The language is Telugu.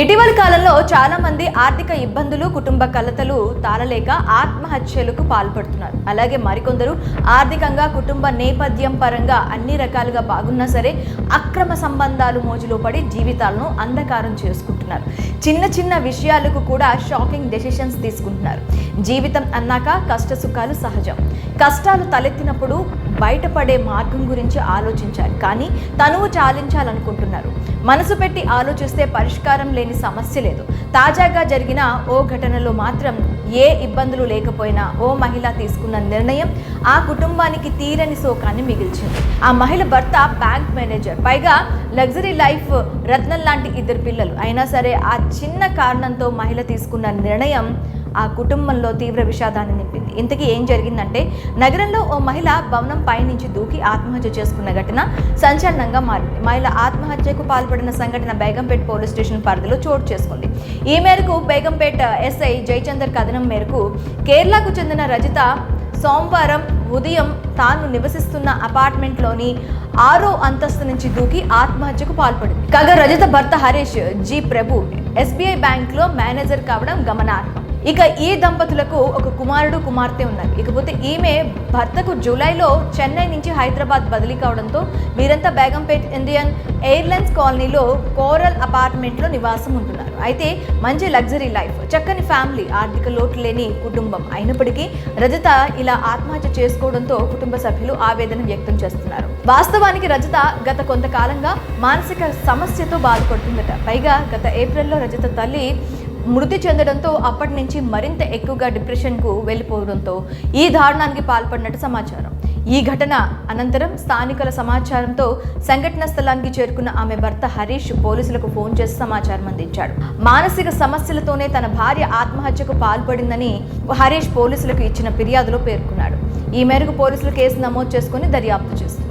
ఇటీవలి కాలంలో చాలామంది ఆర్థిక ఇబ్బందులు కుటుంబ కలతలు తాళలేక ఆత్మహత్యలకు పాల్పడుతున్నారు. అలాగే మరికొందరు ఆర్థికంగా కుటుంబ నేపథ్యం పరంగా అన్ని రకాలుగా బాగున్నా సరే అక్రమ సంబంధాలు మోజులో పడి జీవితాలను అంధకారం చేసుకుంటున్నారు. చిన్న చిన్న విషయాలకు కూడా షాకింగ్ డెసిషన్స్ తీసుకుంటున్నారు. జీవితం అన్నాక కష్ట సుఖాలు సహజం. కష్టాలు తలెత్తినప్పుడు బయటపడే మార్గం గురించి ఆలోచించారు కానీ తనువు చాలించాలనుకుంటున్నారు. మనసు పెట్టి ఆలోచిస్తే పరిష్కారం లేని సమస్య లేదు. తాజాగా జరిగిన ఓ ఘటనలో మాత్రం ఏ ఇబ్బందులు లేకపోయినా ఓ మహిళ తీసుకున్న నిర్ణయం ఆ కుటుంబానికి తీరని శోకాన్ని మిగిల్చింది. ఆ మహిళ భర్త బ్యాంక్ మేనేజర్ పైగా లగ్జరీ లైఫ్ రత్నం లాంటి ఇద్దరు పిల్లలు. అయినా సరే ఆ చిన్న కారణంతో మహిళ తీసుకున్న నిర్ణయం ఆ కుటుంబంలో తీవ్ర విషాదాన్ని నింపింది. ఇంతకీ ఏం జరిగిందంటే నగరంలో ఓ మహిళ భవనం పైనుంచి దూకి ఆత్మహత్య చేసుకున్న ఘటన సంచలనంగా మారింది. మహిళ ఆత్మహత్యకు పాల్పడిన సంఘటన బేగంపేట్ పోలీస్ స్టేషన్ పరిధిలో చోటు చేసుకుంది. ఈ మేరకు బేగంపేట ఎస్ఐ జయచందర్ కథనం మేరకు కేరళకు చెందిన రజిత సోమవారం ఉదయం తాను నివసిస్తున్న అపార్ట్మెంట్లోని ఆరో అంతస్తు నుంచి దూకి ఆత్మహత్యకు పాల్పడింది. కాగా రజిత భర్త హరీష్ జి ప్రభు ఎస్బీఐ బ్యాంక్లో మేనేజర్ కావడం గమనార్హం. ఇక ఈ దంపతులకు ఒక కుమారుడు కుమార్తె ఉన్నారు. ఇకపోతే ఈమె భర్తకు జూలైలో చెన్నై నుంచి హైదరాబాద్ బదిలీ కావడంతో వీరంతా బేగంపేట్ ఇండియన్ ఎయిర్లైన్స్ కాలనీలో కోరల్ అపార్ట్మెంట్లో నివాసం ఉంటున్నారు. అయితే మంచి లగ్జరీ లైఫ్ చక్కని ఫ్యామిలీ ఆర్థిక లోటు లేని కుటుంబం అయినప్పటికీ రజత ఇలా ఆత్మహత్య చేసుకోవడంతో కుటుంబ సభ్యులు ఆవేదన వ్యక్తం చేస్తున్నారు. వాస్తవానికి రజత గత కొంతకాలంగా మానసిక సమస్యతో బాధపడుతుందట. పైగా గత ఏప్రిల్లో రజత తల్లి మృతి చెందడంతో అప్పటి నుంచి మరింత ఎక్కువగా డిప్రెషన్కు వెళ్ళిపోవడంతో ఈ దారుణానికి పాల్పడినట్టు సమాచారం. ఈ ఘటన అనంతరం స్థానికుల సమాచారంతో సంఘటన స్థలానికి చేరుకున్న ఆమె భర్త హరీష్ పోలీసులకు ఫోన్ చేసి సమాచారం అందించాడు. మానసిక సమస్యలతోనే తన భార్య ఆత్మహత్యకు పాల్పడిందని హరీష్ పోలీసులకు ఇచ్చిన ఫిర్యాదులో పేర్కొన్నాడు. ఈ మేరకు పోలీసులు కేసు నమోదు చేసుకుని దర్యాప్తు చేశారు